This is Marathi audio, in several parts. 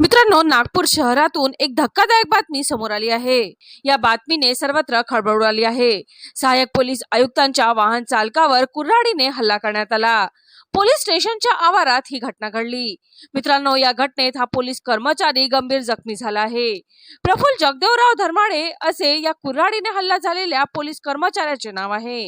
मित्रांनो नागपूर शहरातून एक धक्कादायक बातमी समोर आली आहे. या बातमीने सर्वत्र खळबळ उडाली आहे. सहाय्यक पोलीस आयुक्तांच्या वाहन चालकावर कुऱ्हाडीने हल्ला करण्यात आला. पोलीस स्टेशनच्या आवारात ही घटना घडली. मित्रांनो या घटनेत हा पोलीस कर्मचारी गंभीर जखमी झाला आहे. प्रफुल्ल जगदेवराव धर्माडे असे या कुऱ्हाडीने हल्ला झालेल्या पोलीस कर्मचाऱ्याचे नाव आहे.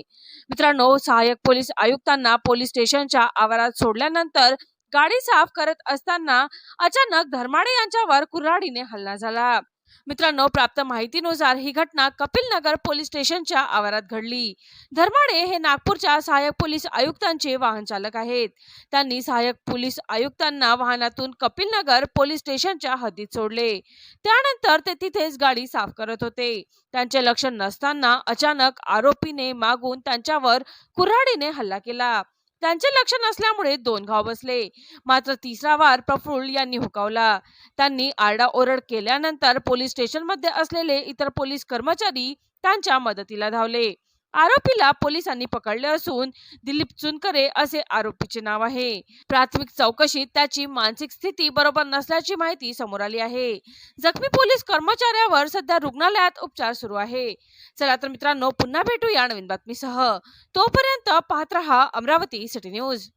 मित्रांनो सहाय्यक पोलीस आयुक्तांना पोलीस स्टेशनच्या आवारात सोडल्यानंतर गाडी साफ करत असताना अचानक धर्माडे यांच्यावर कुऱ्हाडीने हल्ला झाला. मित्रांनो प्राप्त माहितीनुसार ही घटना कपिल नगर पोलीस स्टेशनच्या आवारात घडली. धर्माडे हे नागपूरच्या सहाय्यक पोलीस आयुक्तांचे वाहन चालक आहेत. त्यांनी सहाय्यक पोलीस आयुक्तांना वाहनातून कपिल नगर पोलीस स्टेशनच्या हद्दीत सोडले. त्यानंतर ते तिथेच गाडी साफ करत होते. त्यांचे लक्ष नसताना अचानक आरोपीने मागून त्यांच्यावर कुऱ्हाडीने हल्ला केला. त्यांचे लक्ष नसल्यामुळे दोन घाव बसले. मात्र तिसरा वार प्रफुल्ल यांनी हुकावला. त्यांनी आरडाओरड केल्यानंतर पोलीस स्टेशनमध्ये असलेले इतर पोलीस कर्मचारी त्यांच्या मदतीला धावले. आरोपीला पोलिसांनी पकडले असून दिलीप चुनकरे असे आरोपीचे नाव आहे. प्राथमिक चौकशीत त्याची मानसिक स्थिती बरोबर नसल्याची माहिती समोर आली आहे. जखमी पोलीस कर्मचाऱ्यावर सध्या रुग्णालयात उपचार सुरू आहे. चला तर मित्रांनो पुन्हा भेटू या नवीन बातमीसह. तोपर्यंत पाहत रहा अमरावती सिटी न्यूज.